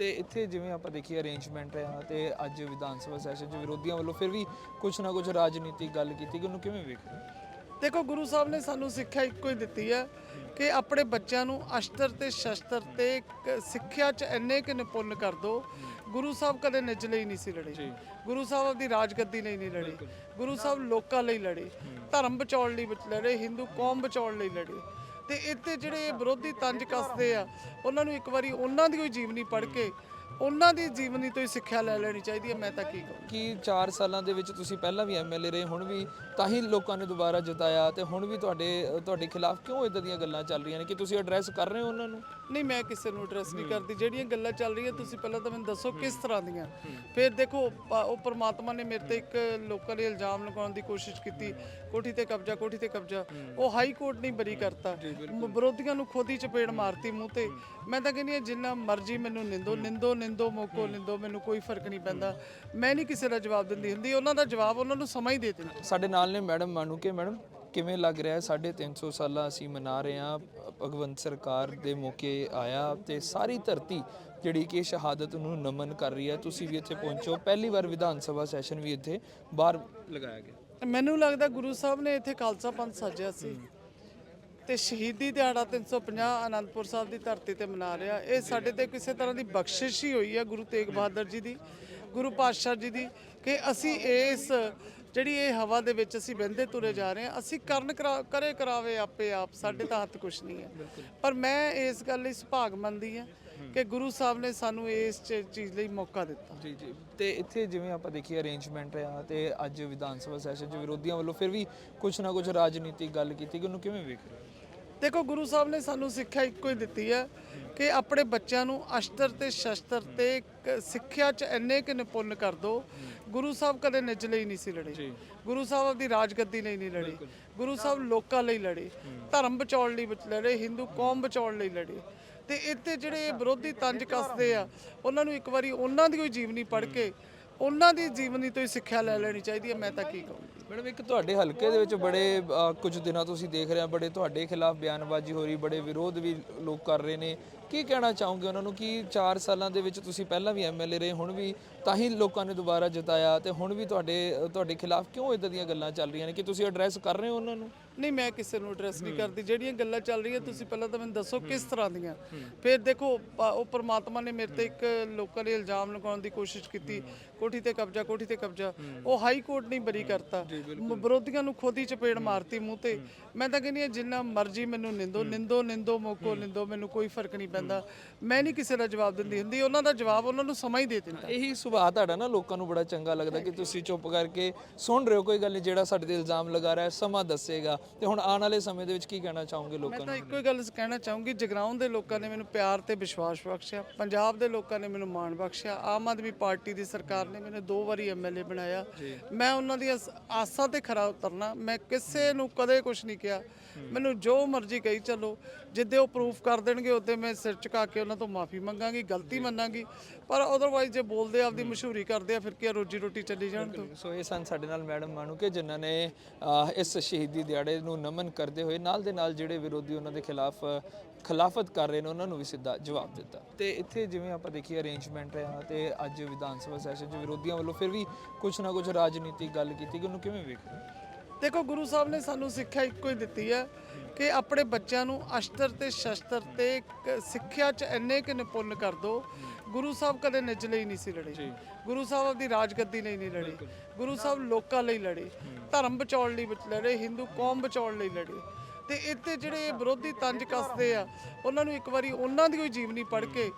ਤੇ ਇੱਥੇ ਜਿਵੇਂ ਆਪਾਂ ਦੇਖੀਏ ਅਰੇਂਜਮੈਂਟ ਰਿਹਾ ਤੇ ਅੱਜ ਵਿਧਾਨ ਸਭਾ ਸੈਸ਼ਨ 'ਚ ਵਿਰੋਧੀਆਂ ਵੱਲੋਂ ਫਿਰ ਵੀ ਕੁਝ ਨਾ ਕੁਝ ਰਾਜਨੀਤਿਕ ਗੱਲ ਕੀਤੀ ਕਿ ਉਹਨੂੰ ਕਿਵੇਂ ਵੇਖਦੇ ਹੋ? ਦੇਖੋ ਗੁਰੂ ਸਾਹਿਬ ਨੇ ਸਾਨੂੰ ਸਿੱਖਿਆ ਇੱਕੋ ਹੀ ਦਿੱਤੀ ਹੈ ਕਿ ਆਪਣੇ ਬੱਚਿਆਂ ਨੂੰ ਅਸ਼ਤਰ ਤੇ ਸ਼ਸਤਰ ਤੇ ਸਿੱਖਿਆ 'ਚ ਇੰਨੇ ਕਿ ਨਿਪੁੰਨ ਕਰ ਦੋ ਗੁਰੂ ਸਾਹਿਬ ਕਦੇ ਨਿਜ ਲਈ ਨਹੀਂ ਸੀ ਲੜੇ। ਗੁਰੂ ਸਾਹਿਬ ਆਪਦੀ ਰਾਜਗੱਦੀ ਲਈ ਨਹੀਂ ਲੜੇ। ਗੁਰੂ ਸਾਹਿਬ ਲੋਕਾਂ ਲਈ ਲੜੇ। ਧਰਮ ਬਚਾਉਣ ਲਈ ਬਚ- ਲੜੇ। ਹਿੰਦੂ ਕੌਮ ਬਚਾਉਣ ਲਈ ਲੜੇ। ਤੇ ਇੱਥੇ ਜਿਹੜੇ ਵਿਰੋਧੀ ਤੰਜ ਕੱਸਦੇ ਆ, ਉਹਨਾਂ ਨੂੰ ਇੱਕ ਵਾਰੀ ਉਹਨਾਂ ਦੀ ਕੋਈ ਜੀਵਨੀ ਪੜ੍ਹ ਕੇ ਉਹਨਾਂ ਦੀ ਜੀਵਨੀ ਤੋਂ ਹੀ ਸਿੱਖਿਆ ਲੈ ਲੈਣੀ ਚਾਹੀਦੀ ਹੈ ਮੈਂ ਤਾਂ ਕੀ ਕਹਾਂ। ਕਿ 4 ਸਾਲਾਂ ਦੇ ਵਿੱਚ ਤੁਸੀਂ ਪਹਿਲਾਂ ਵੀ ਐਮਐਲਏ ਰਹੇ ਹੁਣ ਵੀ ਤਾਂ ਹੀ ਲੋਕਾਂ ਨੇ ਦੁਬਾਰਾ ਜਿਤਾਇਆ ਤੇ ਹੁਣ ਵੀ ਤੁਹਾਡੇ ਤੁਹਾਡੇ ਖਿਲਾਫ ਕਿਉਂ ਇਦਾਂ ਦੀਆਂ ਗੱਲਾਂ ਚੱਲ ਰਹੀਆਂ ਨੇ? ਕਿ ਤੁਸੀਂ ਐਡਰੈਸ ਕਰ ਰਹੇ ਹੋ ਉਹਨਾਂ ਨੂੰ? ਨਹੀਂ ਮੈਂ ਕਿਸੇ ਨੂੰ ਐਡਰੈਸ ਨਹੀਂ ਕਰਦੀ। ਜਿਹੜੀਆਂ ਗੱਲਾਂ ਚੱਲ ਰਹੀਆਂ ਤੁਸੀਂ ਪਹਿਲਾਂ ਤਾਂ ਮੈਨੂੰ ਦੱਸੋ ਕਿਸ ਤਰ੍ਹਾਂ ਦੀਆਂ। ਫਿਰ ਦੇਖੋ ਉਹ ਪ੍ਰਮਾਤਮਾ ਨੇ ਮੇਰੇ ਤੇ ਇੱਕ ਲੋਕਾਂ ਨੇ ਇਲਜ਼ਾਮ ਲਗਾਉਣ ਦੀ ਕੋਸ਼ਿਸ਼ ਕੀਤੀ। ਕੋਠੀ ਤੇ ਕਬਜ਼ਾ ਕੋਠੀ ਤੇ ਕਬਜ਼ਾ। ਉਹ ਹਾਈ ਕੋਰਟ ਨੇ ਬਰੀ ਕਰਤਾ। ਵਿਰੋਧੀਆਂ ਨੂੰ ਖੁਦ ਚਪੇੜ ਮਾਰਤੀ ਮੂੰਹ ਤੇ। ਮੈਂ ਤਾਂ ਕਹਿੰਦੀ ਜਿੰਨਾ ਮਰਜ਼ੀ ਮੈਨੂੰ ਨਿੰਦੋ ਨਿੰਦੋ ਨਿੰਦੋ ਮੋਕੋ ਨਿੰਦੋ ਮੈਨੂੰ ਕੋਈ ਫ਼ਰਕ ਨਹੀਂ ਪੈਂਦਾ। ਮੈਂ ਨਹੀਂ ਕਿਸੇ ਦਾ ਜਵਾਬ ਦਿੰਦੀ ਹੁੰਦੀ ਉਹਨਾਂ ਦਾ ਜਵਾਬ ਉਹਨਾਂ ਨੂੰ ਸਮਾਂ ਹੀ ਦੇ ਦਿੰਦਾ ਸਾਡੇ ਨਾਲ ਨੇ ਮੈਡਮ ਮਾਨੂਕੇ ਮੈਡਮ ਕਿਵੇਂ ਲੱਗ ਰਿਹਾ ਹੈ? 350 ਸਾਲਾ ਅਸੀਂ ਮਨਾ ਰਹੇ ਹਾਂ ਭਗਵੰਤ ਸਰਕਾਰ ਦੇ ਮੌਕੇ ਆਇਆ ਤੇ ਸਾਰੀ ਧਰਤੀ ਜਿਹੜੀ ਕਿ ਸ਼ਹਾਦਤ ਨੂੰ ਨਮਨ ਕਰ ਰਹੀ ਹੈ। ਤੁਸੀਂ ਵੀ ਇੱਥੇ ਪਹੁੰਚੋ। ਪਹਿਲੀ ਵਾਰ ਵਿਧਾਨ ਸਭਾ ਸੈਸ਼ਨ ਵੀ ਇੱਥੇ ਬਾਹਰ ਲਗਾਇਆ ਗਿਆ। ਮੈਨੂੰ ਲੱਗਦਾ ਗੁਰੂ ਸਾਹਿਬ ਨੇ ਇੱਥੇ ਖਾਲਸਾ ਪੰਥ ਸਾਜਿਆ ਸੀ। ਤੇ ਸ਼ਹੀਦੀ ਦਿਹਾੜਾ 350 ਆਨੰਦਪੁਰ ਸਾਹਿਬ ਦੀ ਧਰਤੀ ਤੇ ਮਨਾ ਰਿਹਾ। ਇਹ ਸਾਡੇ ਤੇ ਕਿਸੇ ਤਰ੍ਹਾਂ ਦੀ ਬਖਸ਼ਿਸ਼ ਹੀ ਹੋਈ ਹੈ ਗੁਰੂ ਤੇਗ ਬਹਾਦਰ ਜੀ ਦੀ, ਗੁਰੂ ਪਾਤਸ਼ਾਹ ਜੀ ਦੀ, ਕਿ ਅਸੀਂ ਇਸ ਜਿਹੜੀ ਇਹ ਹਵਾ ਦੇ ਵਿੱਚ ਅਸੀਂ ਵਹਿੰਦੇ ਤੁਰੇ ਜਾ ਰਹੇ ਹਾਂ, ਅਸੀਂ ਕਰਨ ਕਰਾ- ਕਰੇ ਕਰਾਵੇ ਆਪੇ ਆਪ, ਸਾਡੇ ਤਾਂ ਹੱਥ ਕੁਛ ਨਹੀਂ ਹੈ। ਪਰ ਮੈਂ ਇਸ ਗੱਲ ਲਈ ਸੁਭਾਗ ਮੰਨਦੀ ਹਾਂ ਕਿ ਗੁਰੂ ਸਾਹਿਬ ਨੇ ਸਾਨੂੰ ਇਸ ਚੀਜ਼ ਲਈ ਮੌਕਾ ਦਿੱਤਾ। ਜੀ ਜੀ। ਤੇ ਇੱਥੇ ਜਿਵੇਂ ਆਪਾਂ ਦੇਖੀਏ ਅਰੇਂਜਮੈਂਟ ਆ ਤੇ ਅੱਜ ਵਿਧਾਨ ਸਭਾ ਸੈਸ਼ਨ 'ਚ ਵਿਰੋਧੀਆਂ ਵੱਲੋਂ ਫਿਰ ਵੀ ਕੁਝ ਨਾ ਕੁਝ ਰਾਜਨੀਤਿਕ ਗੱਲ ਕੀਤੀ ਕਿ ਉਹਨੂੰ ਕਿਵੇਂ ਵੇਖਦੇ ਹੋ? ਦੇਖੋ ਗੁਰੂ ਸਾਹਿਬ ਨੇ ਸਾਨੂੰ ਸਿੱਖਿਆ ਇੱਕੋ ਹੀ ਦਿੱਤੀ ਹੈ ਕਿ ਆਪਣੇ ਬੱਚਿਆਂ ਨੂੰ ਅਸ਼ਤਰ ਤੇ ਸ਼ਸਤਰ ਤੇ ਸਿੱਖਿਆ 'ਚ ਇੰਨੇ ਕਿ ਨਿਪੁੰਨ ਕਰ ਦੋ। ਗੁਰੂ ਸਾਹਿਬ ਕਦੇ ਨਿਜ ਲਈ ਨਹੀਂ ਸੀ ਲੜੇ। ਗੁਰੂ ਸਾਹਿਬ ਆਪਦੀ ਰਾਜਗੱਦੀ ਲਈ ਨਹੀਂ ਲੜੇ। ਗੁਰੂ ਸਾਹਿਬ ਲੋਕਾਂ ਲਈ ਲੜੇ। ਧਰਮ ਬਚਾਉਣ ਲਈ ਬਚ- ਲੜੇ ਹਿੰਦੂ ਕੌਮ ਬਚਾਉਣ ਲਈ ਲੜੇ। ਤੇ ਇੱਥੇ ਜਿਹੜੇ ਵਿਰੋਧੀ ਤੰਜ ਕੱਸਦੇ ਆ ਉਹਨਾਂ ਨੂੰ ਇੱਕ ਵਾਰੀ ਉਹਨਾਂ ਦੀ ਕੋਈ ਜੀਵਨੀ ਪੜ੍ਹ ਕੇ ਉਹਨਾਂ ਦੀ ਜੀਵਨੀ ਤੋਂ ਹੀ ਸਿੱਖਿਆ ਲੈ ਲੈਣੀ ਚਾਹੀਦੀ ਹੈ ਮੈਂ ਤਾਂ ਕੀ ਕਹਾਂ ਮੈਡਮ ਇੱਕ ਤੁਹਾਡੇ ਹਲਕੇ ਦੇ ਵਿੱਚ ਬੜੇ ਅ, ਕੁਝ ਦਿਨਾਂ ਤੋਂ ਅਸੀਂ ਦੇਖ ਰਹੇ ਹਾਂ ਬੜੇ ਤੁਹਾਡੇ ਖਿਲਾਫ ਬਿਆਨਬਾਜ਼ੀ ਹੋ ਰਹੀ ਬੜੇ ਵਿਰੋਧ ਵੀ ਲੋਕ ਕਰ ਰਹੇ ਨੇ। ਕੀ ਕਹਿਣਾ ਚਾਹੋਗੇ ਉਹਨਾਂ ਨੂੰ ਕਿ 4 ਸਾਲਾਂ ਦੇ ਵਿੱਚ ਤੁਸੀਂ ਪਹਿਲਾਂ ਵੀ ਐਮਐਲਏ ਰਹੇ ਹੁਣ ਵੀ ਤਾਂ ਹੀ ਲੋਕਾਂ ਨੇ ਦੁਬਾਰਾ ਜਿਤਾਇਆ ਤੇ ਹੁਣ ਵੀ ਤੁਹਾਡੇ ਤੁਹਾਡੇ ਖਿਲਾਫ ਕਿਉਂ ਇਦਾਂ ਦੀਆਂ ਗੱਲਾਂ ਚੱਲ ਰਹੀਆਂ ਨੇ? ਕਿ ਤੁਸੀਂ ਐਡਰੈਸ ਕਰ ਰਹੇ ਹੋ ਉਹਨਾਂ ਨੂੰ? ਨਹੀਂ ਮੈਂ ਕਿਸੇ ਨੂੰ ਐਡਰੈਸ ਨਹੀਂ ਕਰਦੀ। ਜਿਹੜੀਆਂ ਗੱਲਾਂ ਚੱਲ ਰਹੀਆਂ ਤੁਸੀਂ ਪਹਿਲਾਂ ਤਾਂ ਮੈਨੂੰ ਦੱਸੋ ਕਿਸ ਤਰ੍ਹਾਂ ਦੀਆਂ। ਫਿਰ ਦੇਖੋ ਉਹ ਪ੍ਰਮਾਤਮਾ ਨੇ ਮੇਰੇ ਤੇ ਇੱਕ ਲੋਕਾਂ ਨੇ ਇਲਜ਼ਾਮ ਲਗਾਉਣ ਦੀ ਕੋਸ਼ਿਸ਼ ਕੀਤੀ। ਕੋਠੀ ਤੇ ਕਬਜ਼ਾ ਕੋਠੀ ਤੇ ਕਬਜ਼ਾ। ਉਹ ਹਾਈ ਕੋਰਟ ਨੇ ਬਰੀ ਕਰਤਾ। ਵਿਰੋਧੀਆਂ ਨੂੰ ਖੁਦ ਹੀ ਚਪੇੜ ਮਾਰਤੀ ਮੂੰਹ ਤੇ। ਮੈਂ ਤਾਂ ਕਹਿੰਦੀ ਹਾਂ ਜਿੰਨਾ ਮਰਜ਼ੀ ਮੈਨੂੰ ਨਿੰਦੋ ਨਿੰਦੋ ਨਿੰਦੋ ਮੋਕੋ ਨਿੰਦੋ ਮੈਨੂੰ ਕੋਈ ਫ਼ਰਕ ਨਹੀਂ ਪੈਂਦਾ। ਮੈਂ ਨਹੀਂ ਕਿਸੇ ਦਾ ਜਵਾਬ ਦਿੰਦੀ ਹੁੰਦੀ ਉਹਨਾਂ ਦਾ ਜਵਾਬ ਉਹਨਾਂ ਨੂੰ ਸਮਾਂ ਹੀ ਦੇ ਦਿੰਦਾ। ਇਹੀ ਸੁਭਾਅ ਤੁਹਾਡਾ ਨਾ ਲੋਕਾਂ ਨੂੰ ਬੜਾ ਚੰਗਾ ਲੱਗਦਾ ਕਿ ਤੁਸੀਂ ਚੁੱਪ ਕਰਕੇ ਸੁਣ ਰਹੇ ਹੋ ਕੋਈ ਗੱਲ ਨਹੀਂ ਜਿਹੜਾ ਸਾਡੇ ਤੇ ਇਲਜ਼ਾਮ ਲਗਾ ਰਿਹਾ ਹੈ ਸਮਾਂ ਦੱਸੇਗਾ। ਤੇ ਹੁਣ ਆਉਣ ਵਾਲੇ ਸਮੇਂ ਦੇ ਵਿੱਚ ਕੀ ਕਹਿਣਾ ਚਾਹੋਗੇ ਲੋਕਾਂ ਮੈਂ ਨੂੰ? ਤਾਂ ਇੱਕੋ ਹੀ ਗੱਲ ਕਹਿਣਾ ਚਾਹੂੰਗੀ ਜਗਰਾਉਂ ਦੇ ਲੋਕਾਂ ਨੇ ਮੈਨੂੰ ਪਿਆਰ ਤੇ ਵਿਸ਼ਵਾਸ ਬਖਸ਼ਿਆ ਪੰਜਾਬ ਦੇ ਲੋਕਾਂ ਨੇ ਮੈਨੂੰ ਮਾਣ ਬਖਸ਼ਿਆ ਆਮ ਆਦਮੀ ਪਾਰਟੀ ਦੀ ਸਰਕਾਰ ਨੇ ਮੈਨੂੰ ਦੋ ਵਾਰੀ ਐਮਐਲਏ ਬਣਾਇਆ। ਮੈਂ ਉਹਨਾਂ ਦੀ ਆਸ- ਆਸਾਂ ਤੇ ਖਰਾ ਉਤਰਨਾ ਮੈਂ ਕਿਸੇ ਨੂੰ ਕਦੇ ਕੁਝ ਨਹੀਂ ਕਿਹਾ। ਮੈਨੂੰ ਜੋ ਮਰਜ਼ੀ ਕਹੀ ਚੱਲੋ ਜਿੱਦੇ ਉਹ ਪ੍ਰੂਫ ਕਰ ਦੇਣਗੇ ਉੱਤੇ ਮੈਂ ਸਿਰ ਝੁਕਾ ਕੇ ਉਹਨਾਂ ਤੋਂ ਮਾਫੀ ਮੰਗਾਂਗੀ ਗਲਤੀ ਮੰਨਾਂਗੀ ਪਰ ਅਦਰਵਾਈਜ਼ ਜੇ ਬੋਲਦੇ ਆਪਦੀ ਮਸ਼ਹੂਰੀ ਕਰਦੇ ਆ ਫਿਰ ਕੀ ਰੋਜੀ ਰੋਟੀ ਚੱਲੀ ਜਾਣ ਤੋਂ? ਸੋ ਇਹ ਸਨ ਸਾਡੇ ਨਾਲ ਮੈਡਮ ਮਾਨੂਕੇ ਜਿਨ੍ਹਾਂ ਨੇ ਇਸ ਸ਼ਹੀਦੀ ਦਿਹਾੜੇ ਨੂੰ ਨਮਨ ਕਰਦੇ ਹੋਏ ਨਾਲ ਦੇ ਨਾਲ ਜਿਹੜੇ ਵਿਰੋਧੀ ਉਹਨਾਂ ਦੇ ਖਿਲਾਫ ਖਿਲਾਫਤ ਕਰ ਰਹੇ ਨੇ ਉਹਨਾਂ ਨੂੰ ਵੀ ਸਿੱਧਾ ਜਵਾਬ ਦਿੱਤਾ। ਤੇ ਇੱਥੇ ਜਿਵੇਂ ਆਪਾਂ ਦੇਖੀਏ ਅਰੇਂਜਮੈਂਟ ਰਿਹਾ ਤੇ ਅੱਜ ਵਿਧਾਨ ਸਭਾ ਸੈਸ਼ਨ 'ਚ ਵਿਰੋਧੀਆਂ ਵੱਲੋਂ ਫਿਰ ਵੀ ਕੁਝ ਨਾ ਕੁਝ ਰਾਜਨੀਤਿਕ ਗੱਲ ਕੀਤੀ ਕਿ ਉਹਨੂੰ ਕਿਵੇਂ ਵੇਖਦੇ? ਦੇਖੋ ਗੁਰੂ ਸਾਹਿਬ ਨੇ ਸਾਨੂੰ ਸਿੱਖਿਆ ਇੱਕੋ ਹੀ ਦਿੱਤੀ ਹੈ ਕਿ ਆਪਣੇ ਬੱਚਿਆਂ ਨੂੰ ਅਸ਼ਤਰ ਤੇ ਸ਼ਸਤਰ ਤੇ ਸਿੱਖਿਆ 'ਚ ਇੰਨੇ ਕਿ ਨਿਪੁੰਨ ਕਰ ਦੋ ਗੁਰੂ ਸਾਹਿਬ ਕਦੇ ਨਿਜ ਲਈ ਨਹੀਂ ਸੀ ਲੜੇ। ਗੁਰੂ ਸਾਹਿਬ ਆਪਦੀ ਰਾਜਗੱਦੀ ਲਈ ਨਹੀਂ ਲੜੇ। ਗੁਰੂ ਸਾਹਿਬ ਲੋਕਾਂ ਲਈ ਲੜੇ। ਧਰਮ ਬਚਾਉਣ ਲਈ ਲੜੇ ਹਿੰਦੂ ਕੌਮ ਬਚਾਉਣ ਲਈ ਲੜੇ। ਤੇ ਇੱਥੇ ਜਿਹੜੇ ਵਿਰੋਧੀ ਤੰਜ ਕੱਸਦੇ ਆ ਉਹਨਾਂ ਨੂੰ ਇੱਕ ਵਾਰੀ ਉਹਨਾਂ ਦੀ ਕੋਈ ਜੀਵਨੀ ਪੜ੍ਹ ਕੇ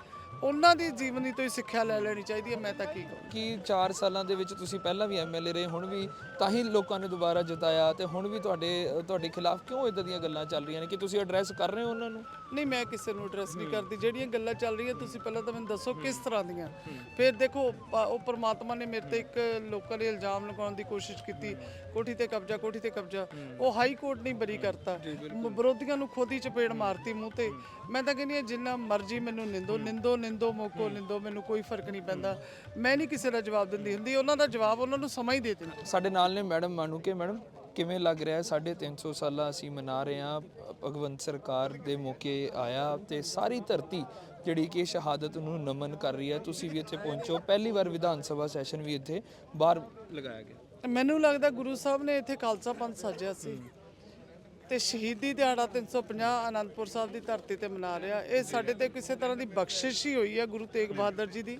ਉਹਨਾਂ ਦੀ ਜੀਵਨੀ ਤੋਂ ਹੀ ਸਿੱਖਿਆ ਲੈ ਲੈਣੀ ਚਾਹੀਦੀ ਹੈ, ਮੈਂ ਤਾਂ ਕੀ ਕਹਾਂ। ਕਿ 4 ਸਾਲਾਂ ਦੇ ਵਿੱਚ ਤੁਸੀਂ ਪਹਿਲਾਂ ਵੀ ਐਮਐਲਏ ਰਹੇ, ਹੁਣ ਵੀ ਤਾਂ ਹੀ ਲੋਕਾਂ ਨੇ ਦੁਬਾਰਾ ਜਿਤਾਇਆ ਤੇ ਹੁਣ ਵੀ ਤੁਹਾਡੇ ਤੁਹਾਡੇ ਖਿਲਾਫ ਕਿਉਂ ਇਦਾਂ ਦੀਆਂ ਗੱਲਾਂ ਚੱਲ ਰਹੀਆਂ ਨੇ ਕਿ ਤੁਸੀਂ ਐਡਰੈਸ ਕਰ ਰਹੇ ਹੋ ਉਹਨਾਂ ਨੂੰ? ਨਹੀਂ ਮੈਂ ਕਿਸੇ ਨੂੰ ਐਡਰੈਸ ਨਹੀਂ ਕਰਦੀ। ਜਿਹੜੀਆਂ ਗੱਲਾਂ ਚੱਲ ਰਹੀਆਂ ਤੁਸੀਂ ਪਹਿਲਾਂ ਤਾਂ ਮੈਨੂੰ ਦੱਸੋ ਕਿਸ ਤਰ੍ਹਾਂ ਦੀਆਂ। ਫਿਰ ਦੇਖੋ ਪ- ਉਹ ਪ੍ਰਮਾਤਮਾ ਨੇ ਮੇਰੇ ਤੇ ਇੱਕ ਲੋਕਾਂ ਨੇ ਇਲਜ਼ਾਮ ਲਗਾਉਣ ਦੀ ਕੋਸ਼ਿਸ਼ ਕੀਤੀ। ਕੋਠੀ ਤੇ ਕਬਜ਼ਾ ਕੋਠੀ ਤੇ ਕਬਜ਼ਾ। ਉਹ ਹਾਈ ਕੋਰਟ ਨੇ ਬਰੀ ਕਰਤਾ। ਮ- ਵਿਰੋਧੀਆਂ ਨੂੰ ਖੁਦ ਹੀ ਚਪੇੜ ਮਾਰਤੀ ਮੂੰਹ ਤੇ। ਮੈਂ ਤਾਂ ਕਹਿੰਦੀ ਹਾਂ ਜਿੰਨਾ ਮਰਜ਼ੀ ਮੈਨੂੰ ਨਿੰਦੋ ਨਿੰਦੋ ਨਿੰਦੋ ਮੋਕੋ ਨਿੰਦੋ ਮੈਨੂੰ ਕੋਈ ਫ਼ਰਕ ਨਹੀਂ ਪੈਂਦਾ। ਮੈਂ ਨਹੀਂ ਕਿਸੇ ਦਾ ਜਵਾਬ ਦਿੰਦੀ ਹੁੰਦੀ। ਉਹਨਾਂ ਦਾ ਜਵਾਬ ਉਹਨਾਂ ਨੂੰ ਸਮਾਂ ਹੀ ਦੇ ਦਿੰਦਾ। ਸਾਡੇ ਨਾਲ ਨੇ ਮੈਡਮ ਮਾਨੂਕੇ। ਮੈਡਮ ਕਿਵੇਂ ਲੱਗ ਰਿਹਾ ਹੈ? 350 ਸਾਲਾ ਅਸੀਂ ਮਨਾ ਰਹੇ ਹਾਂ। ਭਗਵੰਤ ਸਰਕਾਰ ਦੇ ਮੌਕੇ ਆਇਆ ਤੇ ਸਾਰੀ ਧਰਤੀ ਜਿਹੜੀ ਕਿ ਸ਼ਹਾਦਤ ਨੂੰ ਨਮਨ ਕਰ ਰਹੀ ਹੈ। ਤੁਸੀਂ ਵੀ ਇੱਥੇ ਪਹੁੰਚੋ। ਪਹਿਲੀ ਵਾਰ ਵਿਧਾਨ ਸਭਾ ਸੈਸ਼ਨ ਵੀ ਇੱਥੇ ਬਾਹਰ ਲਗਾਇਆ ਗਿਆ। ਮੈਨੂੰ ਲੱਗਦਾ ਗੁਰੂ ਸਾਹਿਬ ਨੇ ਇੱਥੇ ਖਾਲਸਾ ਪੰਥ ਸਾਜਿਆ ਸੀ। ਤੇ ਸ਼ਹੀਦੀ ਦਿਹਾੜਾ 350 ਆਨੰਦਪੁਰ ਸਾਹਿਬ ਦੀ ਧਰਤੀ ਤੇ ਮਨਾ ਰਿਹਾ। ਇਹ ਸਾਡੇ ਤੇ ਕਿਸੇ ਤਰ੍ਹਾਂ ਦੀ ਬਖਸ਼ਿਸ਼ ਹੀ ਹੋਈ ਹੈ ਗੁਰੂ ਤੇਗ ਬਹਾਦਰ ਜੀ ਦੀ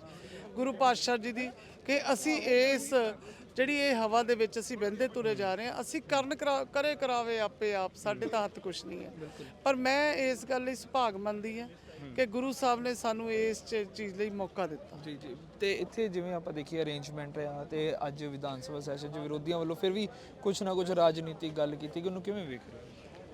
ਗੁਰੂ ਪਾਤਸ਼ਾਹ ਜੀ ਦੀ ਕਿ ਅਸੀਂ ਇਸ ਜਿਹੜੀ ਇਹ ਹਵਾ ਦੇ ਵਿੱਚ ਅਸੀਂ ਵਹਿੰਦੇ ਤੁਰੇ ਜਾ ਰਹੇ ਹਾਂ, ਅਸੀਂ ਕਰਨ ਕਰੇ ਕਰਾਵੇ ਆਪੇ ਆਪ, ਸਾਡੇ ਤਾਂ ਹੱਥ ਕੁਝ ਨਹੀਂ ਹੈ। ਪਰ ਮੈਂ ਇਸ ਗੱਲ ਲਈ ਸੁਭਾਗ ਮੰਨਦੀ ਹਾਂ ਕਿ ਗੁਰੂ ਸਾਹਿਬ ਨੇ ਸਾਨੂੰ ਇਸ ਚੀਜ਼ ਲਈ ਮੌਕਾ ਦਿੱਤਾ। ਜੀ ਜੀ। ਤੇ ਇੱਥੇ ਜਿਵੇਂ ਆਪਾਂ ਦੇਖੀਏ ਅਰੇਂਜਮੈਂਟ ਆ ਤੇ ਅੱਜ ਵਿਧਾਨ ਸਭਾ ਸੈਸ਼ਨ 'ਚ ਵਿਰੋਧੀਆਂ ਵੱਲੋਂ ਫਿਰ ਵੀ ਕੁਝ ਨਾ ਕੁਝ ਰਾਜਨੀਤਿਕ ਗੱਲ ਕੀਤੀ ਕਿ ਉਹਨੂੰ ਕਿਵੇਂ ਵੇਖ ਰਹੇ ਹੋ?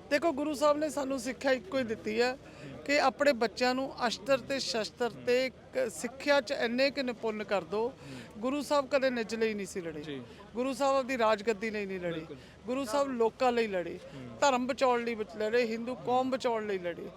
ਦੇਖੋ ਗੁਰੂ ਸਾਹਿਬ ਨੇ ਸਾਨੂੰ ਸਿੱਖਿਆ ਇੱਕੋ ਹੀ ਦਿੱਤੀ ਹੈ ਕਿ ਆਪਣੇ ਬੱਚਿਆਂ ਨੂੰ ਅਸ਼ਤਰ ਤੇ ਸ਼ਸਤਰ ਤੇ ਸਿੱਖਿਆ 'ਚ ਇੰਨੇ ਕਿ ਨਿਪੁੰਨ ਕਰ ਦਿਓ ਗੁਰੂ ਸਾਹਿਬ ਕਦੇ ਨਿਜ ਲਈ ਨਹੀਂ ਸੀ ਲੜੇ। ਗੁਰੂ ਸਾਹਿਬ ਆਪਦੀ ਰਾਜਗੱਦੀ ਲਈ ਨਹੀਂ ਲੜੇ। ਗੁਰੂ ਸਾਹਿਬ ਲੋਕਾਂ ਲਈ ਲੜੇ। ਧਰਮ ਬਚਾਉਣ ਲਈ ਲੜੇ ਹਿੰਦੂ ਕੌਮ ਬਚਾਉਣ ਲਈ ਲੜੇ।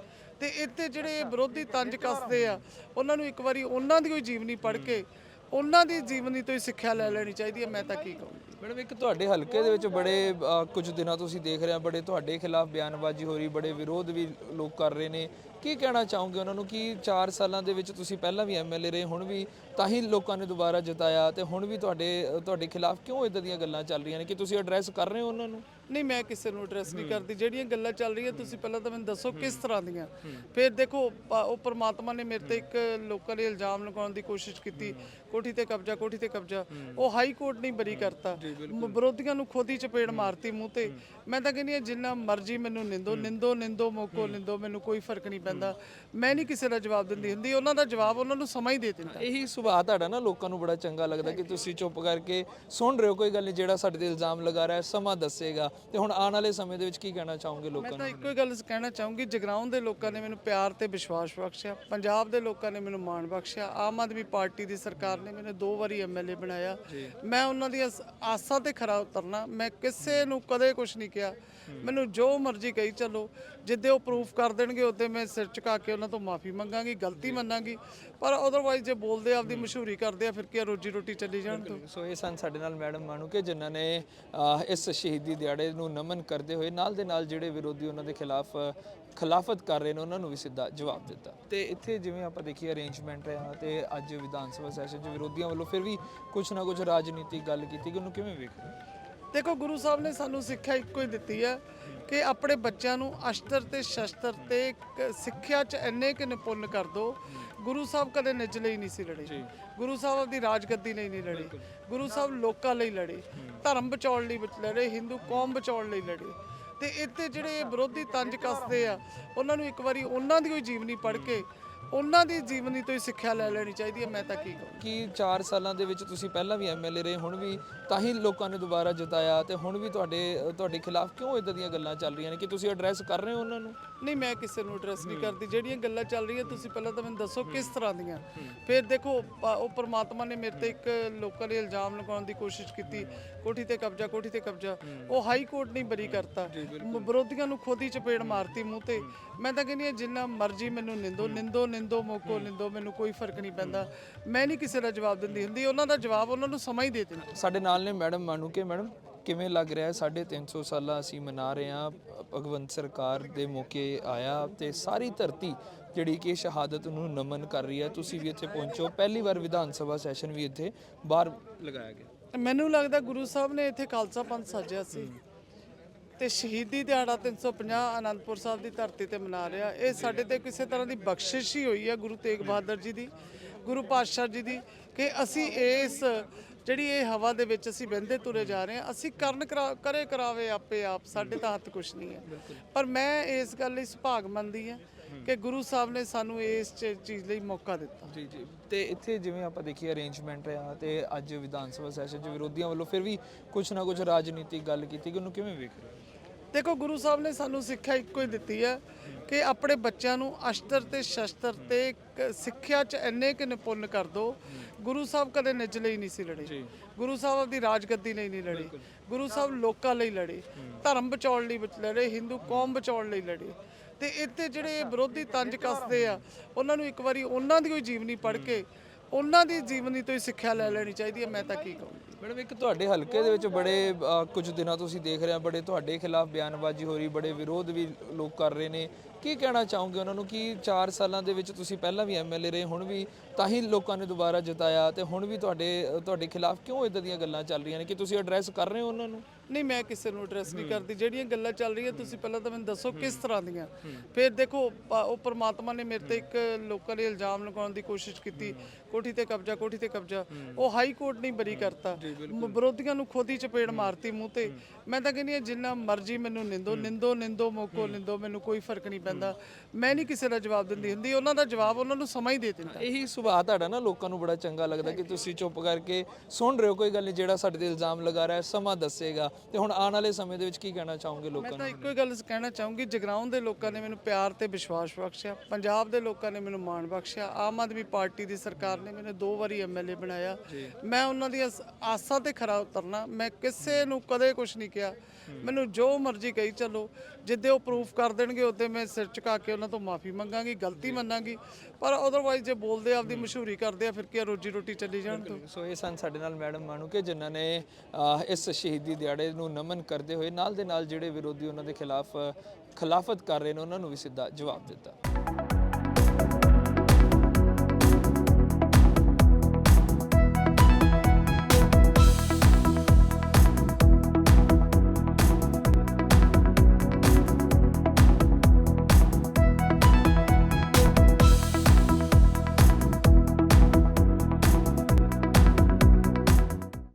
ਤੇ ਇੱਥੇ ਜਿਹੜੇ ਵਿਰੋਧੀ ਤੰਜ ਕੱਸਦੇ ਆ ਉਹਨਾਂ ਨੂੰ ਇੱਕ ਵਾਰੀ ਉਹਨਾਂ ਦੀ ਕੋਈ ਜੀਵਨੀ ਪੜ੍ਹ ਕੇ ਉਹਨਾਂ ਦੀ ਜੀਵਨੀ ਤੋਂ ਹੀ ਸਿੱਖਿਆ ਲੈ ਲੈਣੀ ਚਾਹੀਦੀ ਹੈ, ਮੈਂ ਤਾਂ ਕੀ ਕਹੂੰਗੀ ਮੈਡਮ, ਇੱਕ ਤੁਹਾਡੇ ਹਲਕੇ ਦੇ ਵਿੱਚ ਬੜੇ ਕੁਝ ਦਿਨਾਂ ਤੋਂ ਅਸੀਂ ਦੇਖ ਰਹੇ ਹਾਂ, ਬੜੇ ਤੁਹਾਡੇ ਖਿਲਾਫ ਬਿਆਨਬਾਜ਼ੀ ਹੋ ਰਹੀ, ਬੜੇ ਵਿਰੋਧ ਵੀ ਲੋਕ ਕਰ ਰਹੇ ਨੇ। ਕੀ ਕਹਿਣਾ ਚਾਹੋਗੇ ਉਹਨਾਂ ਨੂੰ? ਕਿ 4 ਸਾਲਾਂ ਦੇ ਵਿੱਚ ਤੁਸੀਂ ਪਹਿਲਾਂ ਵੀ ਐਮਐਲਏ ਰਹੇ, ਹੁਣ ਵੀ ਤਾਂ ਹੀ ਲੋਕਾਂ ਨੇ ਦੁਬਾਰਾ ਜਿਤਾਇਆ ਤੇ ਹੁਣ ਵੀ ਤੁਹਾਡੇ ਤੁਹਾਡੇ ਖਿਲਾਫ ਕਿਉਂ ਇਦਾਂ ਦੀਆਂ ਗੱਲਾਂ ਚੱਲ ਰਹੀਆਂ ਨੇ? ਕਿ ਤੁਸੀਂ ਐਡਰੈਸ ਕਰ ਰਹੇ ਹੋ ਉਹਨਾਂ ਨੂੰ? ਨਹੀਂ ਮੈਂ ਕਿਸੇ ਨੂੰ ਐਡਰੈਸ ਨਹੀਂ ਕਰਦੀ। ਜਿਹੜੀਆਂ ਗੱਲਾਂ ਚੱਲ ਰਹੀਆਂ ਤੁਸੀਂ ਪਹਿਲਾਂ ਤਾਂ ਮੈਨੂੰ ਦੱਸੋ ਕਿਸ ਤਰ੍ਹਾਂ ਦੀਆਂ। ਫਿਰ ਦੇਖੋ ਪ- ਉਹ ਪ੍ਰਮਾਤਮਾ ਨੇ ਮੇਰੇ ਤੇ ਇੱਕ ਲੋਕਾਂ ਨੇ ਇਲਜ਼ਾਮ ਲਗਾਉਣ ਦੀ ਕੋਸ਼ਿਸ਼ ਕੀਤੀ। ਕੋਠੀ ਤੇ ਕਬਜ਼ਾ ਕੋਠੀ ਤੇ ਕਬਜ਼ਾ। ਉਹ ਹਾਈ ਕੋਰਟ ਨਹੀਂ ਬਰੀ ਕਰਤਾ। ਮ- ਵਿਰੋਧੀਆਂ ਨੂੰ ਖੁਦ ਹੀ ਚਪੇੜ ਮਾਰਤੀ ਮੂੰਹ ਤੇ। ਮੈਂ ਤਾਂ ਕਹਿੰਦੀ ਹਾਂ ਜਿੰਨਾ ਮਰਜ਼ੀ ਮੈਨੂੰ ਨਿੰਦੋ ਨਿੰਦੋ ਨਿੰਦੋ ਮੋਕੋ ਨਿੰਦੋ ਮੈਨੂੰ ਕੋਈ ਫ਼ਰਕ ਨਹੀਂ ਪੈਂਦਾ। ਮੈਂ ਨਹੀਂ ਕਿਸੇ ਦਾ ਜਵਾਬ ਦਿੰਦੀ ਹੁੰਦੀ। ਉਹਨਾਂ ਦਾ ਜਵਾਬ ਉਹਨਾਂ ਨੂੰ ਸਮਾਂ ਹੀ ਦੇ ਦਿੰਦਾ। ਇਹੀ ਸੁਭਾਅ ਤੁਹਾਡਾ ਨਾ ਲੋਕਾਂ ਨੂੰ ਬੜਾ ਚੰਗਾ ਲੱਗਦਾ ਕਿ ਤੁਸੀਂ ਚੁੱਪ ਕਰਕੇ ਸੁਣ ਰਹੇ ਹੋ। ਕੋਈ ਗੱਲ ਨਹੀਂ ਜਿਹੜਾ ਸਾਡੇ ਤੇ ਇਲਜ਼ਾਮ ਲਗਾ ਰਿਹਾ ਹੈ ਸਮਾਂ ਦੱਸੇਗਾ। ਤੇ ਹੁਣ ਆਉਣ ਵਾਲੇ ਸਮੇਂ ਦੇ ਵਿੱਚ ਕੀ ਕਹਿਣਾ ਚਾਹੋਗੇ ਲੋਕਾਂ ਮੈਂ ਨੂੰ? ਤਾਂ ਇੱਕੋ ਹੀ ਗੱਲ ਕਹਿਣਾ ਚਾਹੂੰਗੀ ਜਗਰਾਉਂ ਦੇ ਲੋਕਾਂ ਨੇ ਮੈਨੂੰ ਪਿਆਰ ਤੇ ਵਿਸ਼ਵਾਸ ਬਖਸ਼ਿਆ ਪੰਜਾਬ ਦੇ ਲੋਕਾਂ ਨੇ ਮੈਨੂੰ ਮਾਣ ਬਖਸ਼ਿਆ ਆਮ ਆਦਮੀ ਪਾਰਟੀ ਦੀ ਸਰਕਾਰ ਨੇ ਮੈਨੂੰ ਦੋ ਵਾਰੀ ਐਮਐਲਏ ਬਣਾਇਆ। ਮੈਂ ਉਹਨਾਂ ਦੀ ਆਸਾਂ ਤੇ ਖਰਾ ਉਤਰਨਾ ਮੈਂ ਕਿਸੇ ਨੂੰ ਕਦੇ ਕੁਝ ਨਹੀਂ ਕਿਹਾ। ਮੈਨੂੰ ਜੋ ਮਰਜ਼ੀ ਕਹੀ ਚੱਲੋ ਜਿੱਦੇ ਉਹ ਪ੍ਰੂਫ ਕਰ ਦੇਣਗੇ ਉੱਤੇ ਮੈਂ ਸਿਰ ਝੁਕਾ ਕੇ ਉਹਨਾਂ ਤੋਂ ਮਾਫੀ ਮੰਗਾਂਗੀ ਗਲਤੀ ਮੰਨਾਂਗੀ। ਪਰ ਅਦਰਵਾਈਜ਼ ਜੇ ਬੋਲਦੇ ਆਪਦੀ ਮਸ਼ਹੂਰੀ ਕਰਦੇ ਆ ਫਿਰ ਕੀ ਰੋਜੀ ਰੋਟੀ ਚੱਲੀ ਜਾਣ ਤੋਂ? ਸੋ ਇਹ ਸਨ ਸਾਡੇ ਨਾਲ ਮੈਡਮ ਮਾਨੂਕੇ ਜਿਨ੍ਹਾਂ ਨੇ ਇਸ ਸ਼ਹੀਦੀ ਦਿਹਾੜੇ ਨੂੰ ਨਮਨ ਕਰਦੇ ਹੋਏ ਨਾਲ ਦੇ ਨਾਲ ਜਿਹੜੇ ਵਿਰੋਧੀ ਉਹਨਾਂ ਦੇ ਖਿਲਾਫ ਖਿਲਾਫਤ ਕਰ ਰਹੇ ਨੇ ਉਹਨਾਂ ਨੂੰ ਵੀ ਸਿੱਧਾ ਜਵਾਬ ਦਿੱਤਾ। ਤੇ ਇੱਥੇ ਜਿਵੇਂ ਆਪਾਂ ਦੇਖੀਏ ਅਰੇਂਜਮੈਂਟ ਰਿਹਾ ਤੇ ਅੱਜ ਵਿਧਾਨ ਸਭਾ ਸੈਸ਼ਨ 'ਚ ਵਿਰੋਧੀਆਂ ਵੱਲੋਂ ਫਿਰ ਵੀ ਕੁਝ ਨਾ ਕੁਝ ਰਾਜਨੀਤਿਕ ਗੱਲ ਕੀਤੀ ਕਿ ਉਹਨੂੰ ਕਿਵੇਂ ਵੇਖ ਰਹੇ ਹੋ? ਦੇਖੋ ਗੁਰੂ ਸਾਹਿਬ ਨੇ ਸਾਨੂੰ ਸਿੱਖਿਆ ਇੱਕੋ ਹੀ ਦਿੱਤੀ ਹੈ ਕਿ ਆਪਣੇ ਬੱਚਿਆਂ ਨੂੰ ਅਸ਼ਤਰ ਤੇ ਸ਼ਸਤਰ ਤੇ ਸਿੱਖਿਆ 'ਚ ਇੰਨੇ ਕਿ ਨਿਪੁੰਨ ਕਰ ਦਿਓ। ਗੁਰੂ ਸਾਹਿਬ ਕਦੇ ਨਿਜ ਲਈ ਨਹੀਂ ਸੀ ਲੜੇ। ਗੁਰੂ ਸਾਹਿਬ ਆਪਦੀ ਰਾਜਗੱਦੀ ਲਈ ਨਹੀਂ ਲੜੇ। ਗੁਰੂ ਸਾਹਿਬ ਲੋਕਾਂ ਲਈ ਲੜੇ। ਧਰਮ ਬਚਾਉਣ ਲਈ ਲੜੇ ਹਿੰਦੂ ਕੌਮ ਬਚਾਉਣ ਲਈ ਲੜੇ। ਤੇ ਇੱਥੇ ਜਿਹੜੇ ਵਿਰੋਧੀ ਤੰਜ ਕੱਸਦੇ ਆ ਉਹਨਾਂ ਨੂੰ ਇੱਕ ਵਾਰੀ ਉਹਨਾਂ ਦੀ ਕੋਈ ਜੀਵਨੀ ਪੜ੍ਹ ਕੇ ਉਹਨਾਂ ਦੀ ਜੀਵਨੀ ਤੋਂ ਹੀ ਸਿੱਖਿਆ ਲੈ ਲੈਣੀ ਚਾਹੀਦੀ ਹੈ ਮੈਂ ਤਾਂ ਕੀ ਕਹੂੰਗੀ ਕਿ 4 ਸਾਲਾਂ ਦੇ ਵਿੱਚ ਤੁਸੀਂ ਪਹਿਲਾਂ ਵੀ ਐਮਐਲਏ ਰਹੇ ਹੁਣ ਵੀ ਤਾਂ ਹੀ ਲੋਕਾਂ ਨੇ ਦੁਬਾਰਾ ਜਿਤਾਇਆ ਤੇ ਹੁਣ ਵੀ ਤੁਹਾਡੇ ਤੁਹਾਡੇ ਖਿਲਾਫ ਕਿਉਂ ਇਦਾਂ ਦੀਆਂ ਗੱਲਾਂ ਚੱਲ ਰਹੀਆਂ ਨੇ? ਕਿ ਤੁਸੀਂ ਐਡਰੈਸ ਕਰ ਰਹੇ ਹੋ ਉਹਨਾਂ ਨੂੰ? ਨਹੀਂ ਮੈਂ ਕਿਸੇ ਨੂੰ ਐਡਰੈਸ ਨਹੀਂ ਕਰਦੀ। ਜਿਹੜੀਆਂ ਗੱਲਾਂ ਚੱਲ ਰਹੀਆਂ ਤੁਸੀਂ ਪਹਿਲਾਂ ਤਾਂ ਮੈਨੂੰ ਦੱਸੋ ਕਿਸ ਤਰ੍ਹਾਂ ਦੀਆਂ। ਫਿਰ ਦੇਖੋ ਉਹ ਪ੍ਰਮਾਤਮਾ ਨੇ ਮੇਰੇ ਤੇ ਇੱਕ ਲੋਕਾਂ ਨੇ ਇਲਜ਼ਾਮ ਲਗਾਉਣ ਦੀ ਕੋਸ਼ਿਸ਼ ਕੀਤੀ। ਕੋਠੀ ਤੇ ਕਬਜ਼ਾ ਕੋਠੀ ਤੇ ਕਬਜ਼ਾ। ਉਹ ਹਾਈ ਕੋਰਟ ਨਹੀਂ ਬਰੀ ਕਰਤਾ। ਵਿਰੋਧੀਆਂ ਨੂੰ ਖੁਦ ਹੀ ਚਪੇੜ ਮਾਰਤੀ ਮੂੰਹ ਤੇ। ਮੈਂ ਤਾਂ ਕਹਿੰਦੀ ਜਿੰਨਾ ਮਰਜ਼ੀ ਮੈਨੂੰ ਨਿੰਦੋ ਨਿੰਦੋ ਨਿੰਦੋ ਮੋਕੋ ਨਿੰਦੋ ਮੈਨੂੰ ਕੋਈ ਫ਼ਰਕ ਨਹੀਂ ਪੈਂਦਾ। ਮੈਂ ਨਹੀਂ ਕਿਸੇ ਦਾ ਜਵਾਬ ਦਿੰਦੀ ਹੁੰਦੀ ਉਹਨਾਂ ਦਾ ਜਵਾਬ ਉਹਨਾਂ ਨੂੰ ਸਮਾਂ ਹੀ ਦੇ ਦਿੰਦਾ। ਸਾਡੇ ਨਾਲ ਨੇ ਮੈਡਮ ਮਾਨੂਕੇ ਮੈਡਮ ਕਿਵੇਂ ਲੱਗ ਰਿਹਾ ਹੈ? 350 ਸਾਲਾ ਅਸੀਂ ਮਨਾ ਰਹੇ ਹਾਂ। ਭਗਵੰਤ ਸਰਕਾਰ ਦੇ ਮੌਕੇ ਆਇਆ ਤੇ ਸਾਰੀ ਧਰਤੀ ਜਿਹੜੀ ਕਿ ਸ਼ਹਾਦਤ ਨੂੰ ਨਮਨ ਕਰ ਰਹੀ ਹੈ। ਤੁਸੀਂ ਵੀ ਇੱਥੇ ਪਹੁੰਚੋ। ਪਹਿਲੀ ਵਾਰ ਵਿਧਾਨ ਸਭਾ ਸੈਸ਼ਨ ਵੀ ਇੱਥੇ ਬਾਹਰ ਲਗਾਇਆ ਗਿਆ। ਮੈਨੂੰ ਲੱਗਦਾ ਗੁਰੂ ਸਾਹਿਬ ਨੇ ਇੱਥੇ ਖਾਲਸਾ ਪੰਥ ਸਾਜਿਆ ਸੀ। ਤੇ ਸ਼ਹੀਦੀ ਦਿਹਾੜਾ 350 ਆਨੰਦਪੁਰ ਸਾਹਿਬ ਦੀ ਧਰਤੀ ਤੇ ਮਨਾ ਰਿਹਾ। ਇਹ ਸਾਡੇ ਤੇ ਕਿਸੇ ਤਰ੍ਹਾਂ ਦੀ ਬਖਸ਼ਿਸ਼ ਹੀ ਹੋਈ ਹੈ ਗੁਰੂ ਤੇਗ ਬਹਾਦਰ ਜੀ ਦੀ, ਗੁਰੂ ਪਾਤਸ਼ਾਹ ਜੀ ਦੀ, ਕਿ ਅਸੀਂ ਇਸ ਜਿਹੜੀ ਇਹ ਹਵਾ ਦੇ ਵਿੱਚ ਅਸੀਂ ਵਹਿੰਦੇ ਤੁਰੇ ਜਾ ਰਹੇ ਹਾਂ, ਅਸੀਂ ਕਰਨ ਕਰਾ- ਕਰੇ ਕਰਾਵੇ ਆਪੇ ਆਪ, ਸਾਡੇ ਤਾਂ ਹੱਥ ਕੁਛ ਨਹੀਂ ਹੈ। ਪਰ ਮੈਂ ਇਸ ਗੱਲ ਲਈ ਸੁਭਾਗ ਮੰਨਦੀ ਹਾਂ ਕਿ ਗੁਰੂ ਸਾਹਿਬ ਨੇ ਸਾਨੂੰ ਇਸ ਚੀਜ਼ ਲਈ ਮੌਕਾ ਦਿੱਤਾ। ਜੀ ਜੀ। ਤੇ ਇੱਥੇ ਜਿਵੇਂ ਆਪਾਂ ਦੇਖੀਏ ਅਰੇਂਜਮੈਂਟ ਆ ਤੇ ਅੱਜ ਵਿਧਾਨ ਸਭਾ ਸੈਸ਼ਨ 'ਚ ਵਿਰੋਧੀਆਂ ਵੱਲੋਂ ਫਿਰ ਵੀ ਕੁਝ ਨਾ ਕੁਝ ਰਾਜਨੀਤਿਕ ਗੱਲ ਕੀਤੀ ਕਿ ਉਹਨੂੰ ਕਿਵੇਂ ਵੇਖ ਰਹੇ ਦੇਖੋ ਗੁਰੂ ਸਾਹਿਬ ਨੇ ਸਾਨੂੰ ਸਿੱਖਿਆ ਇੱਕੋ ਹੀ ਦਿੱਤੀ ਹੈ ਕਿ ਆਪਣੇ ਬੱਚਿਆਂ ਨੂੰ ਅਸ਼ਤਰ ਤੇ ਸ਼ਸਤਰ ਤੇ ਸਿੱਖਿਆ 'ਚ ਇੰਨੇ ਕਿ ਨਿਪੁੰਨ ਕਰ ਦਿਓ ਗੁਰੂ ਸਾਹਿਬ ਕਦੇ ਨਿਜ ਲਈ ਨਹੀਂ ਸੀ ਲੜੇ। ਗੁਰੂ ਸਾਹਿਬ ਆਪਦੀ ਰਾਜਗੱਦੀ ਲਈ ਨਹੀਂ ਲੜੇ। ਗੁਰੂ ਸਾਹਿਬ ਲੋਕਾਂ ਲਈ ਲੜੇ। ਧਰਮ ਬਚਾਉਣ ਲਈ ਲੜੇ ਹਿੰਦੂ ਕੌਮ ਬਚਾਉਣ ਲਈ ਲੜੇ। ਤੇ ਇੱਥੇ ਜਿਹੜੇ ਵਿਰੋਧੀ ਤੰਜ ਕੱਸਦੇ ਆ ਉਹਨਾਂ ਨੂੰ ਇੱਕ ਵਾਰੀ ਉਹਨਾਂ ਦੀ ਕੋਈ ਜੀਵਨੀ ਪੜ੍ਹ ਕੇ ਉਹਨਾਂ ਦੀ ਜੀਵਨੀ ਤੋਂ ਹੀ ਸਿੱਖਿਆ ਲੈ ਲੈਣੀ ਚਾਹੀਦੀ ਹੈ ਮੈਂ ਤਾਂ ਕੀ ਕਹੂੰਗੀ। ਮੈਡਮ ਇੱਕ ਤੁਹਾਡੇ ਹਲਕੇ ਦੇ ਵਿੱਚ ਬੜੇ ਅ, ਕੁਝ ਦਿਨਾਂ ਤੋਂ ਅਸੀਂ ਦੇਖ ਰਹੇ ਹਾਂ ਬੜੇ ਤੁਹਾਡੇ ਖਿਲਾਫ ਬਿਆਨਬਾਜ਼ੀ ਹੋ ਰਹੀ ਬੜੇ ਵਿਰੋਧ ਵੀ ਲੋਕ ਕਰ ਰਹੇ ਨੇ। ਕੀ ਕਹਿਣਾ ਚਾਹੋਗੇ ਉਹਨਾਂ ਨੂੰ ਕਿ 4 ਸਾਲਾਂ ਦੇ ਵਿੱਚ ਤੁਸੀਂ ਪਹਿਲਾਂ ਵੀ ਐਮਐਲਏ ਰਹੇ ਹੁਣ ਵੀ ਤਾਂ ਹੀ ਲੋਕਾਂ ਨੇ ਦੁਬਾਰਾ ਜਿਤਾਇਆ ਤੇ ਹੁਣ ਵੀ ਤੁਹਾਡੇ ਤੁਹਾਡੇ ਖਿਲਾਫ ਕਿਉਂ ਇਦਾਂ ਦੀਆਂ ਗੱਲਾਂ ਚੱਲ ਰਹੀਆਂ ਨੇ? ਕਿ ਤੁਸੀਂ ਐਡਰੈਸ ਕਰ ਰਹੇ ਹੋ ਉਹਨਾਂ ਨੂੰ? ਨਹੀਂ ਮੈਂ ਕਿਸੇ ਨੂੰ ਐਡਰੈਸ ਨਹੀਂ ਕਰਦੀ। ਜਿਹੜੀਆਂ ਗੱਲਾਂ ਚੱਲ ਰਹੀਆਂ ਤੁਸੀਂ ਪਹਿਲਾਂ ਤਾਂ ਮੈਨੂੰ ਦੱਸੋ ਕਿਸ ਤਰ੍ਹਾਂ ਦੀਆਂ। ਫਿਰ ਦੇਖੋ ਉਹ ਪ੍ਰਮਾਤਮਾ ਨੇ ਮੇਰੇ ਤੇ ਇੱਕ ਲੋਕਾਂ ਨੇ ਇਲਜ਼ਾਮ ਲਗਾਉਣ ਦੀ ਕੋਸ਼ਿਸ਼ ਕੀਤੀ। ਕੋਠੀ ਤੇ ਕਬਜ਼ਾ ਕੋਠੀ ਤੇ ਕਬਜ਼ਾ। ਉਹ ਹਾਈ ਕੋਰਟ ਨਹੀਂ ਬਰੀ ਕਰਤਾ। ਵਿਰੋਧੀਆਂ ਨੂੰ ਖੁਦ ਹੀ ਚਪੇੜ ਮਾਰਤੀ ਮੂੰਹ ਤੇ। ਮੈਂ ਤਾਂ ਕਹਿੰਦੀ ਹਾਂ ਜਿੰਨਾ ਮਰਜ਼ੀ ਮੈਨੂੰ ਨਿੰਦੋ ਨਿੰਦੋ ਨਿੰਦੋ ਮੋਕੋ ਨਿੰਦੋ ਮੈਨੂੰ ਕੋਈ ਫ਼ਰਕ ਨਹੀਂ ਪੈਂਦਾ। ਮੈਂ ਨਹੀਂ ਕਿਸੇ ਦਾ ਜਵਾਬ ਦਿੰਦੀ ਹੁੰਦੀ ਉਹਨਾਂ ਦਾ ਜਵਾਬ ਉਹਨਾਂ ਨੂੰ ਸਮਾਂ ਹੀ ਦੇ ਦਿੰਦਾ। ਇਹੀ ਸੁਭਾਅ ਤੁਹਾਡਾ ਨਾ ਲੋਕਾਂ ਨੂੰ ਬੜਾ ਚੰਗਾ ਲੱਗਦਾ ਕਿ ਤੁਸੀਂ ਚੁੱਪ ਕਰਕੇ ਸੁਣ ਰਹੇ ਹੋ ਕੋਈ ਗੱਲ ਨਹੀਂ ਜਿਹੜਾ ਸਾਡੇ ਤੇ ਇਲਜ਼ਾਮ ਲਗਾ ਰਿਹਾ ਸਮਾਂ ਦੱਸੇਗਾ। ਤੇ ਹੁਣ ਆਉਣ ਵਾਲੇ ਸਮੇਂ ਦੇ ਵਿੱਚ ਕੀ ਕਹਿਣਾ ਚਾਹੋਗੇ ਲੋਕਾਂ ਮੈਂ ਨੂੰ? ਤਾਂ ਇੱਕੋ ਹੀ ਗੱਲ ਕਹਿਣਾ ਚਾਹੂੰਗੀ ਜਗਰਾਉਂ ਦੇ ਲੋਕਾਂ ਨੇ ਮੈਨੂੰ ਪਿਆਰ ਤੇ ਵਿਸ਼ਵਾਸ ਬਖਸ਼ਿਆ ਪੰਜਾਬ ਦੇ ਲੋਕਾਂ ਨੇ ਮੈਨੂੰ ਮਾਣ ਬਖਸ਼ਿਆ ਆਮ ਆਦਮੀ ਪਾਰਟੀ ਦੀ ਸਰਕਾਰ ਨੇ ਮੈਨੂੰ ਦੋ ਵਾਰੀ ਐਮਐਲਏ ਬਣਾਇਆ। ਮੈਂ ਉਹਨਾਂ ਦੀ ਆਸਾਂ ਤੇ ਖਰਾ ਉਤਰਨਾ ਮੈਂ ਕਿਸੇ ਨੂੰ ਕਦੇ ਕੁਝ ਨਹੀਂ ਕਿਹਾ। ਮੈਨੂੰ ਜੋ ਮਰਜ਼ੀ ਕਹੀ ਚੱਲੋ ਜਿੱਦੇ ਉਹ ਪ੍ਰੂਫ ਕਰ ਦੇਣਗੇ ਉੱਤੇ ਮੈਂ ਸਿਰ ਝੁਕਾ ਕੇ ਉਹਨਾਂ ਤੋਂ ਮਾਫੀ ਮੰਗਾਂਗੀ ਗਲਤੀ ਮੰਨਾਂਗੀ ਪਰ ਅਦਰਵਾਈਜ਼ ਜੇ ਬੋਲਦੇ ਆਪਦੀ ਮਸ਼ਹੂਰੀ ਕਰਦੇ ਆ ਫਿਰ ਕੀ ਰੋਜੀ ਰੋਟੀ ਚੱਲੀ ਜਾਣ ਤੋਂ? ਸੋ ਇਹ ਸਨ ਸਾਡੇ ਨਾਲ ਮੈਡਮ ਮਾਨੂਕੇ ਜਿਨ੍ਹਾਂ ਨੇ ਇਸ ਸ਼ਹੀਦੀ ਦਿਹਾੜੇ ਨੂੰ ਨਮਨ ਕਰਦੇ ਹੋਏ ਨਾਲ ਦੇ ਨਾਲ ਜਿਹੜੇ ਵਿਰੋਧੀ ਉਹਨਾਂ ਦੇ ਖਿਲਾਫ ਖਿਲਾਫਤ ਕਰ ਰਹੇ ਨੇ ਉਹਨਾਂ ਨੂੰ ਵੀ ਸਿੱਧਾ ਜਵਾਬ ਦਿੱਤਾ।